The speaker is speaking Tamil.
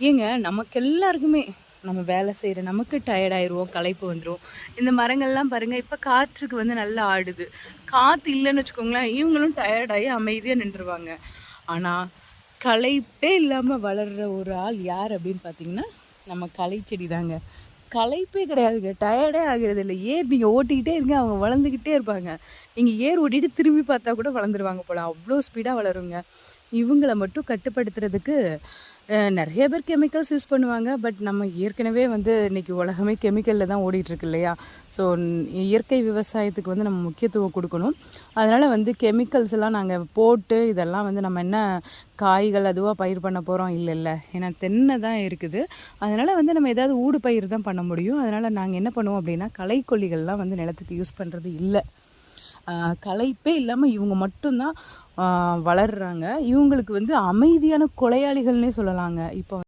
ஏங்க நமக்கு எல்லாருக்குமே நம்ம வேலை செய்கிற நமக்கு டயர்டாயிருவோம் களைப்பு வந்துடும் இந்த மரங்கள்லாம் பாருங்கள் இப்போ காற்றுக்கு வந்து நல்லா ஆடுது. காற்று இல்லைன்னு வச்சுக்கோங்களேன் இவங்களும் டயர்டாகி அமைதியாக நின்றுருவாங்க. ஆனால் களைப்பே இல்லாமல் வளர்கிற ஒரு ஆள் யார் அப்படின்னு பார்த்தீங்கன்னா நம்ம களை செடி தாங்க களைப்பே கிடையாதுங்க டயர்டே ஆகிறது இல்லை. ஏர் நீங்கள் ஓட்டிக்கிட்டே இருங்க அவங்க வளர்ந்துக்கிட்டே இருப்பாங்க. நீங்கள் ஏர் ஓட்டிட்டு திரும்பி பார்த்தா கூட வளர்ந்துருவாங்க போல். அவ்வளோ ஸ்பீடாக வளருங்க. இவங்களை மட்டும் கட்டுப்படுத்துறதுக்கு நிறைய பேர் கெமிக்கல்ஸ் யூஸ் பண்ணுவாங்க பட் நம்ம ஏற்கனவே வந்து இன்றைக்கி உலகமே கெமிக்கலில் தான் ஓடிட்டுருக்கு இல்லையா? ஸோ இயற்கை விவசாயத்துக்கு வந்து நம்ம முக்கியத்துவம் கொடுக்கணும். அதனால் வந்து கெமிக்கல்ஸ் எல்லாம் நாங்கள் போட்டு இதெல்லாம் வந்து நம்ம என்ன காய்கள் அதுவாக பயிர் பண்ண போகிறோம் இல்லை இல்லை. ஏன்னா தென்னை தான் இருக்குது. அதனால் வந்து நம்ம ஏதாவது ஊடு பயிர் தான் பண்ண முடியும். அதனால் நாங்கள் என்ன பண்ணுவோம் அப்படின்னா களைக்கொல்லிகள்லாம் வந்து நிலத்துக்கு யூஸ் பண்ணுறது இல்லை. கலைப்பே இல்லாமல் இவங்க மட்டும்தான் வளர்கிறாங்க வளர்றாங்க. இவங்களுக்கு வந்து அமைதியான கொலையாளிகள்னே சொல்லலாங்க. இப்போ